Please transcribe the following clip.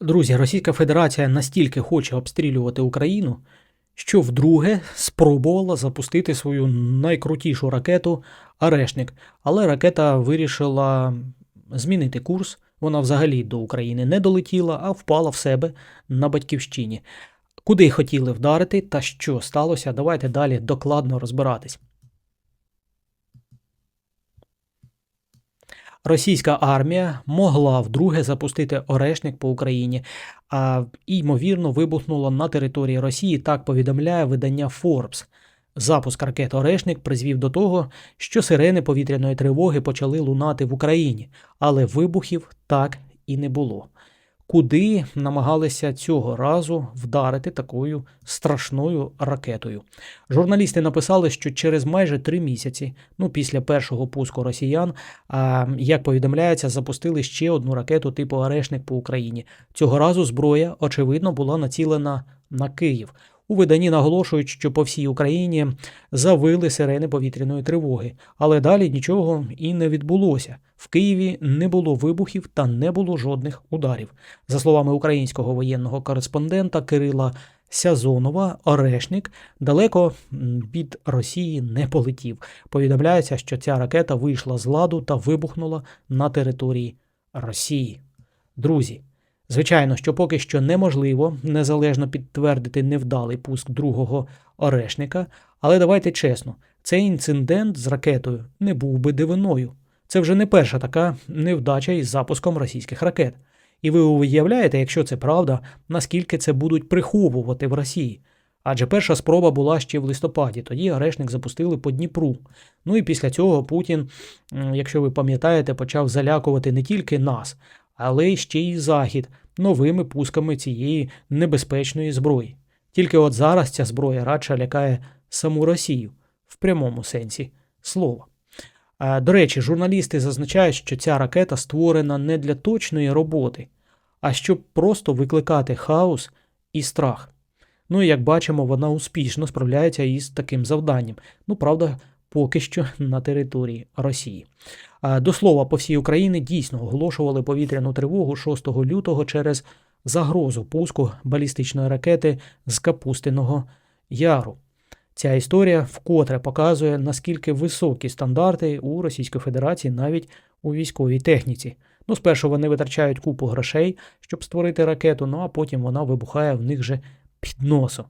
Друзі, Російська Федерація настільки хоче обстрілювати Україну, що вдруге спробувала запустити свою найкрутішу ракету Арешник. Але ракета вирішила змінити курс. Вона взагалі до України не долетіла, а впала в себе на батьківщині. Куди хотіли вдарити та що сталося, давайте далі докладно розбиратись. Російська армія могла вдруге запустити орешник по Україні, а ймовірно вибухнула на території Росії. Так повідомляє видання Forbes. Запуск ракет Орешник призвів до того, що сирени повітряної тривоги почали лунати в Україні, але вибухів так і не було. Куди намагалися цього разу вдарити такою страшною ракетою? Журналісти написали, що через майже три місяці, ну після першого пуску росіян, як повідомляється, запустили ще одну ракету типу Арешник по Україні. Цього разу зброя, очевидно, була націлена на Київ. У виданні наголошують, що по всій Україні завили сирени повітряної тривоги, але далі нічого і не відбулося. В Києві не було вибухів та не було жодних ударів. За словами українського воєнного кореспондента Кирила Сязонова, Орешник далеко від Росії не полетів. Повідомляється, що ця ракета вийшла з ладу та вибухнула на території Росії. Друзі, Звичайно, що поки що неможливо незалежно підтвердити невдалий пуск другого орешника, але давайте чесно, цей інцидент з ракетою не був би дивиною. Це вже не перша така невдача із запуском російських ракет. І ви уявляєте, якщо це правда, наскільки це будуть приховувати в Росії. Адже перша спроба була ще в листопаді, тоді орешник запустили по Дніпру. Ну і після цього Путін, якщо ви пам'ятаєте, почав залякувати не тільки нас, але ще й Захід новими пусками цієї небезпечної зброї. Тільки от зараз ця зброя радше лякає саму Росію в прямому сенсі слова. До речі, журналісти зазначають, що ця ракета створена не для точної роботи, а щоб просто викликати хаос і страх. Ну і як бачимо, вона успішно справляється із таким завданням. Ну, правда, поки що на території Росії. До слова, по всій Україні дійсно оголошували повітряну тривогу 6 лютого через загрозу пуску балістичної ракети з Капустиного Яру. Ця історія вкотре показує, наскільки високі стандарти у Російської Федерації навіть у військовій техніці. Ну, спершу вони витрачають купу грошей, щоб створити ракету, ну а потім вона вибухає в них же під носом.